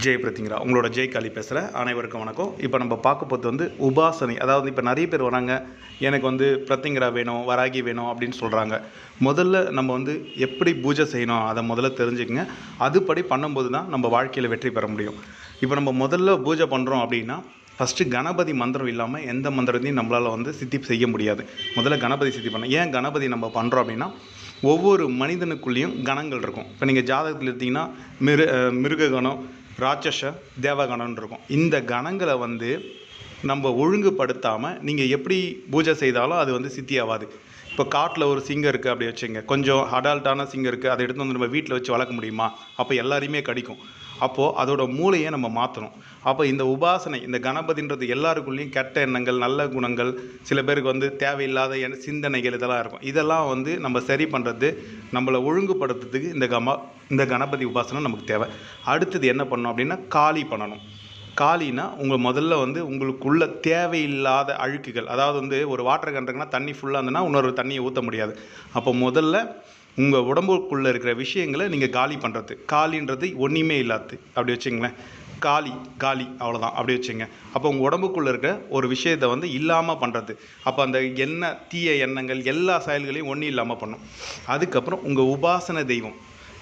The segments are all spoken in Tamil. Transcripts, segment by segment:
ஜெய் பிரதிங்கரா உங்களோட ஜெய் காளி பேசுகிறேன் அனைவருக்கும் வணக்கம். இப்போ நம்ம பார்க்க போகிறது வந்து உபாசனை. அதாவது இப்போ நிறைய பேர் வராங்க. எனக்கு வந்து பிரத்திங்கரா வேணும் வராகி வேணும் அப்படின்னு சொல்கிறாங்க முதல்ல நம்ம வந்து எப்படி பூஜை செய்யணும்? அதை முதல்ல தெரிஞ்சுக்கங்க. அதுபடி பண்ணும்போது தான் நம்ம வாழ்க்கையில் வெற்றி பெற முடியும். இப்போ நம்ம முதல்ல பூஜை பண்ணுறோம் அப்படின்னா ஃபஸ்ட்டு கணபதி மந்திரம் இல்லாமல் எந்த மந்திரத்தையும் நம்மளால் வந்து சித்தி செய்ய முடியாது. முதல்ல கணபதி சித்தி பண்ண ஏன் கணபதி நம்ம பண்ணுறோம் அப்படின்னா ஒவ்வொரு மனிதனுக்குள்ளேயும் கணங்கள் இருக்கும். இப்போ நீங்கள் ஜாதகத்தில் எடுத்தீங்கன்னா மிரு மிருக கணம் ராட்சச தேவகணம்னு இருக்கும். இந்த கணங்களை வந்து நம்ம ஒழுங்குபடுத்தாமல் நீங்கள் எப்படி பூஜை செய்தாலும் அது வந்து சித்தியாகாது இப்போ காட்டில் ஒரு சிங்கம் இருக்குது அப்படி வச்சுங்க கொஞ்சம் அடால்ட்டான சிங்கம் இருக்குது அதை எடுத்து வந்து நம்ம வீட்டில் வச்சு வளர்க்க முடியுமா? அப்போ எல்லாரையுமே கடிக்கும். அப்போது அதோட மூளையை நம்ம மாற்றணும் அப்போ இந்த உபாசனை இந்த கணபதின்றது எல்லாருக்குள்ளேயும் கெட்ட எண்ணங்கள் நல்ல குணங்கள் சில பேருக்கு வந்து தேவையில்லாத எண்ண சிந்தனைகள் இதெல்லாம் இருக்கும். இதெல்லாம் வந்து நம்ம சரி பண்ணுறது நம்மளை ஒழுங்குபடுத்துறதுக்கு இந்த கம இந்த கணபதி உபாசனை நமக்கு தேவை. அடுத்தது என்ன பண்ணணும் அப்படின்னா காளி பண்ணணும். காலினா உங்கள் முதல்ல வந்து உங்களுக்குள்ள தேவையில்லாத அழுக்குகள் அதாவது வந்து ஒரு வாட்டர் கண்ட்ருக்குன்னா தண்ணி ஃபுல்லாக இருந்ததுன்னா இன்னொரு தண்ணியை ஊற்ற முடியாது. அப்போ முதல்ல உங்கள் உடம்புக்குள்ளே இருக்கிற விஷயங்களை நீங்கள் காலி பண்ணுறது காலின்றது ஒன்றுமே இல்லாது அப்படி வச்சுங்களேன் காலி காலி அவ்வளோதான் அப்படி வச்சுங்க அப்போ உங்கள் உடம்புக்குள்ளே இருக்க ஒரு விஷயத்தை வந்து இல்லாமல் பண்ணுறது அப்போ அந்த எண்ணெய் தீய எண்ணங்கள் எல்லா செயல்களையும் ஒன்றும் இல்லாமல் பண்ணும் அதுக்கப்புறம் உங்கள் உபாசன தெய்வம்.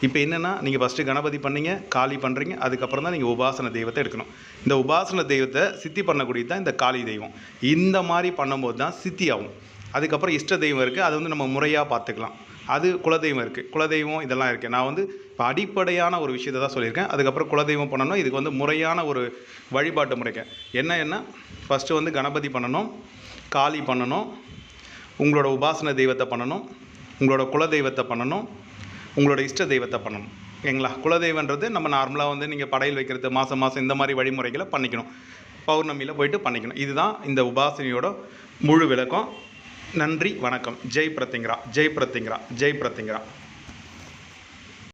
இப்போ என்னென்னா நீங்கள் ஃபஸ்ட்டு கணபதி பண்ணீங்க காளி பண்ணுறீங்க அதுக்கப்புறம் தான் நீங்கள் உபாசன தெய்வத்தை எடுக்கணும். இந்த உபாசன தெய்வத்தை சித்தி பண்ணக்கூடியது தான் இந்த காளி தெய்வம். இந்த மாதிரி பண்ணும்போது தான் சித்தி ஆகும். அதுக்கப்புறம் இஷ்ட தெய்வம் இருக்குது அது வந்து நம்ம முறையாக பார்த்துக்கலாம். அது குலதெய்வம் இருக்குது குலதெய்வம் இதெல்லாம் இருக்குது நான் வந்து இப்போ அடிப்படையான ஒரு விஷயத்தை தான் சொல்லியிருக்கேன். அதுக்கப்புறம் குலதெய்வம் பண்ணணும். இதுக்கு வந்து முறையான ஒரு வழிபாட்டு முறைக்கு என்ன என்ன? ஃபஸ்ட்டு வந்து கணபதி பண்ணணும் காளி பண்ணணும் உங்களோட உபாசன தெய்வத்தை பண்ணணும் உங்களோட குலதெய்வத்தை பண்ணணும் உங்களோட இஷ்ட தெய்வத்தை பண்ணணும். ஓகேங்களா? குலதெய்வன்றது நம்ம நார்மலாக வந்து நீங்கள் படையல் வைக்கிறது மாதம் மாதம் இந்த மாதிரி வழிமுறைகளை பண்ணிக்கணும். பௌர்ணமியில் போயிட்டு பண்ணிக்கணும். இதுதான் இந்த உபாசனையோட முழு விளக்கம். நன்றி வணக்கம். ஜெய் பிரத்திங்கரா ஜெய் பிரத்திங்கரா ஜெய் பிரத்திங்கரா